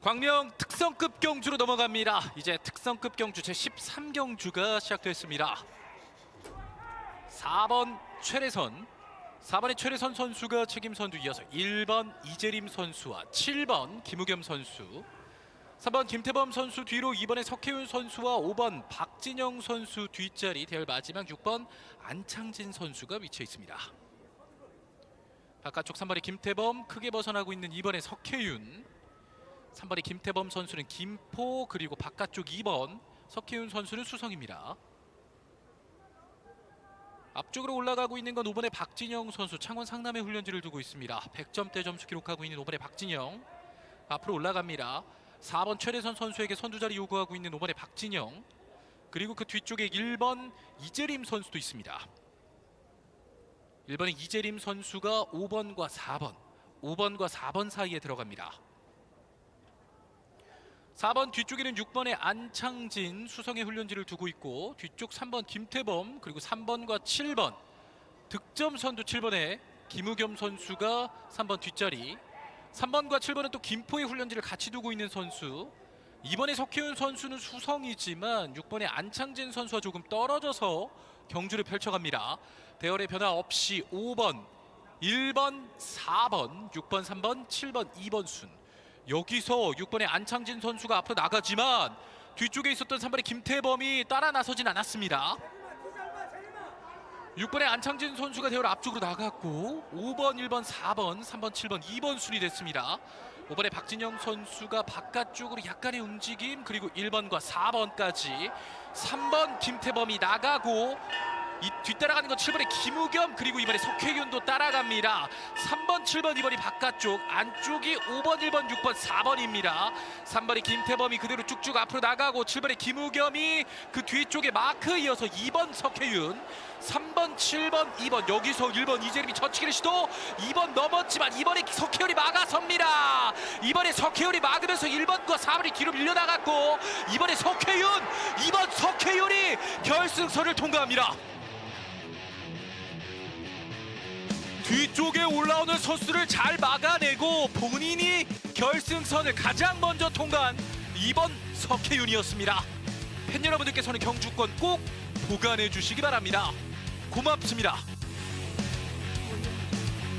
광명 특성급 경주로 넘어갑니다. 이제 특성급 경주 제 13경주가 시작됐습니다. 4번 최래선 4번의 최래선 선수가 책임 선두 이어서 1번 이재림 선수와 7번 김우겸 선수 3번 김태범 선수 뒤로 2번의 석혜윤 선수와 5번 박진영 선수 뒷자리 대열 마지막 6번 안창진 선수가 위치해 있습니다. 바깥쪽 3번의 김태범 크게 벗어나고 있는 2번의 석혜윤 3번의 김태범 선수는 김포 그리고 바깥쪽 2번 석혜윤 선수는 수성입니다. 앞쪽으로 올라가고 있는 건 5번의 박진영 선수 창원 상남의 훈련지를 두고 있습니다. 100점대 점수 기록하고 있는 5번의 박진영 앞으로 올라갑니다. 4번 최래선 선수에게 선두 자리 요구하고 있는 5번의 박진영 그리고 그 뒤쪽에 1번 이재림 선수도 있습니다. 1번의 이재림 선수가 5번과 4번 5번과 4번 사이에 들어갑니다. 4번 뒤쪽에는 6번의 안창진 수성의 훈련지를 두고 있고 뒤쪽 3번 김태범 그리고 3번과 7번 득점 선두 7번의 김우겸 선수가 3번 뒷자리. 3번과 7번은 또 김포의 훈련지를 같이 두고 있는 선수. 이번에 석혜윤 선수는 수성이지만 6번의 안창진 선수와 조금 떨어져서 경주를 펼쳐갑니다. 대열의 변화 없이 5번, 1번, 4번, 6번, 3번, 7번, 2번 순 여기서 6번의 안창진 선수가 앞으로 나가지만 뒤쪽에 있었던 3번의 김태범이 따라 나서진 않았습니다. 6번의 안창진 선수가 대열 앞쪽으로 나갔고 5번, 1번, 4번, 3번, 7번, 2번 순이 됐습니다. 5번의 박진영 선수가 바깥쪽으로 약간의 움직임 그리고 1번과 4번까지 3번 김태범이 나가고 이 뒤따라가는 건 7번의 김우겸 그리고 이번에 석혜윤도 따라갑니다. 3번, 7번, 2번이 바깥쪽 안쪽이 5번, 1번, 6번, 4번입니다. 3번의 김태범이 그대로 쭉쭉 앞으로 나가고 7번의 김우겸이 그 뒤쪽에 마크 이어서 2번 석혜윤 3번, 7번, 2번 여기서 1번 이재림이 저치기를 시도 2번 넘었지만 이번에 석혜윤이 막아섭니다. 이번에 석혜윤이 막으면서 1번과 4번이 뒤로 밀려나갔고 이번에 석혜윤 2번 석혜윤이 결승선을 통과합니다. 뒤쪽에 올라오는 선수를 잘 막아내고 본인이 결승선을 가장 먼저 통과한 2번 석혜윤이었습니다. 팬 여러분들께서는 경주권 꼭 보관해 주시기 바랍니다. 고맙습니다.